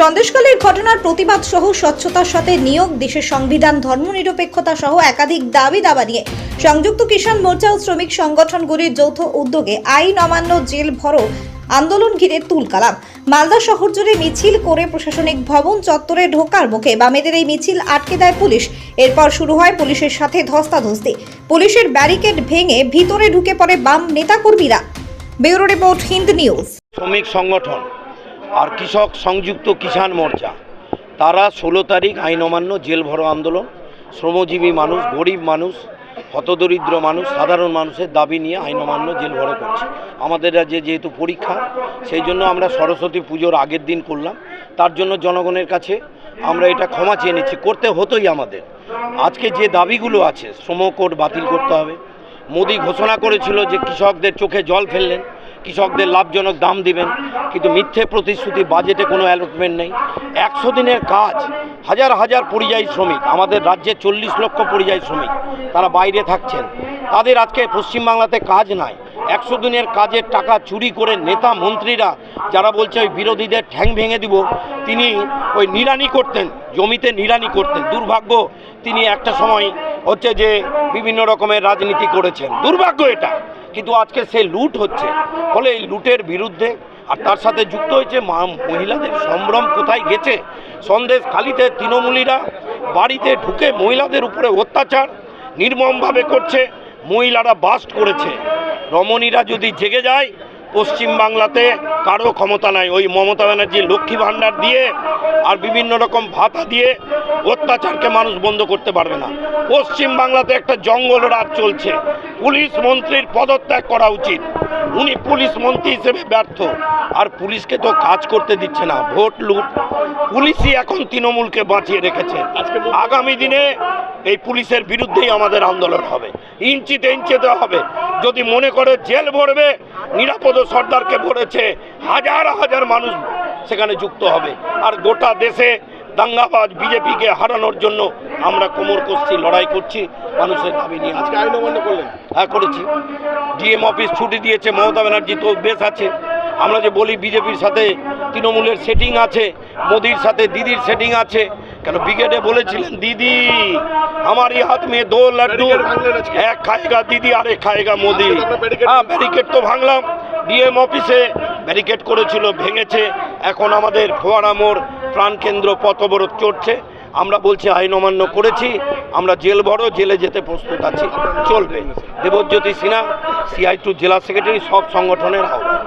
সন্দেশকালের ঘটনার প্রতিবাদ সহ স্বচ্ছতার সাথে নিয়োগ, দেশের সংবিধান, ধর্মনিরপেক্ষতা সহ একাধিক দাবি দাবা নিয়ে সংযুক্ত কিষাণ মোর্চা ও শ্রমিক সংগঠনগুলির যৌথ উদ্যোগে আইন অমান্য জেল ভরো আন্দোলন ঘিরে তুলকালাম মালদা শহর জুড়ে মিছিল করে প্রশাসনিক ভবন চত্বরে ঢোকার মুখে বামেদের এই মিছিল আটকে দেয় পুলিশ। এরপর শুরু হয় পুলিশের সাথে ধস্তাধস্তি। পুলিশের ব্যারিকেড ভেঙে ভিতরে ঢুকে পড়ে বাম নেতাকর্মীরা। Bureau report, Hind news. শ্রমিক সংগঠন আর কৃষক সংযুক্ত কিষাণ মোর্চা। তারা ষোলো তারিখ আইন অমান্য জেল ভরো আন্দোলন। শ্রমজীবী মানুষ, গরিব মানুষ, হতদরিদ্র মানুষ, সাধারণ মানুষের দাবি নিয়ে আইন অমান্য জেল ভরো করছে। আমাদের রাজ্যে যেহেতু পরীক্ষা, সেই জন্য আমরা সরস্বতী পুজোর আগের দিন করলাম। তার জন্য জনগণের কাছে আমরা এটা ক্ষমা চেয়ে নিচ্ছি। করতে হতোই আমাদের। আজকে যে দাবিগুলো আছে শ্রম কোড বাতিল করতে হবে। মোদি ঘোষণা করেছিল যে কৃষকদের চোখে জল ফেললেন। কৃষকদের লাভজনক দাম দিবেন, কিন্তু মিথ্যে প্রতিশ্রুতি বাজেটে কোনো অ্যালটমেন্ট নেই। একশো দিনের কাজ, হাজার হাজার পরিযায়ী শ্রমিক, আমাদের রাজ্যে চল্লিশ লক্ষ পরিযায়ী শ্রমিক, তারা বাইরে থাকছেন। তাদের আজকে পশ্চিমবাংলাতে কাজ নাই। একশো দিনের কাজের টাকা চুরি করে নেতা মন্ত্রীরা, যারা বলছে ওই বিরোধীদের ঠ্যাং ভেঙে দিব, তিনি ওই নিরানি করতেন, জমিতে নিরানি করতেন। দুর্ভাগ্য, তিনি একটা সময় হচ্ছে যে বিভিন্ন রকমের রাজনীতি করেছেন। দুর্ভাগ্য এটা। কিন্তু আজকে সে লুট হচ্ছে। ফলে এই লুটের বিরুদ্ধে আর তার সাথে যুক্ত হয়েছে মহিলাদের। সম্ভ্রম কোথায় গেছে? সন্দেশ খালিতে তৃণমূলীরা বাড়িতে ঢুকে মহিলাদের উপরে অত্যাচার নির্মমভাবে করছে, মহিলারা বাস্ট করেছে। রমণীরা যদি জেগে যায় পশ্চিম বাংলাতে কারও ক্ষমতা নাই। ওই মমতা ব্যানার্জি লক্ষ্মী ভাণ্ডার দিয়ে আর বিভিন্ন রকম ভাতা দিয়ে অত্যাচারকে মানুষ বন্ধ করতে পারবে না। পশ্চিম বাংলাতে একটা জঙ্গল রাজ চলছে। পুলিশ মন্ত্রীর পদত্যাগ করা উচিত। উনি পুলিশ মন্ত্রী হিসেবে ব্যর্থ। আর পুলিশকে তো কাজ করতে দিচ্ছে না ভোট লুট। পুলিশই এখন তৃণমূলকে বাঁচিয়ে রেখেছে। আগামী দিনে এই পুলিশের বিরুদ্ধেই আমাদের আন্দোলন হবে। ইঞ্চিতে ইঞ্চিতে হবে। যদি মনে করে জেল ভরবে নিরাপদ সর্দারকে ভরেছে হাজার হাজার মানুষ সেখানে যুক্ত হবে। আর গোটা দেশে দাঙ্গাবাজ বিজেপিকে হারানোর জন্য আমরা কোমর কষছি লড়াই করছি মানুষের দাবি নিয়ে আজকে আইন অমান্য করলেন? হ্যাঁ করেছি। ডিএম অফিস ছুটি দিয়েছে মমতা ব্যানার্জি তো বেশ আছে। আমরা যে বলি বিজেপির সাথে তৃণমূলের সেটিং আছে মোদির সাথে দিদির সেটিং আছে কেন ব্রিগেডে বলেছিলেন দিদি আমার হাত মেয়ে দো লাড্ডু? এক খায়গা দিদি আরে খায়গা মোদি। হ্যাঁ ব্যারিকেড তো ভাঙলাম। ডিএম অফিসে ব্যারিকেড করেছিল ভেঙেছে। এখন আমাদের ফোয়ারা মোড় প্রাণকেন্দ্র পথ অবরোধ চড়ছে। আমরা বলছি আইন অমান্য করেছি। আমরা জেল ভরো জেলে যেতে প্রস্তুত আছি। চলবে। দেবজ্যোতি সিনহা সিআই টু জেলা সেক্রেটারি সব সংগঠনের আহ্বান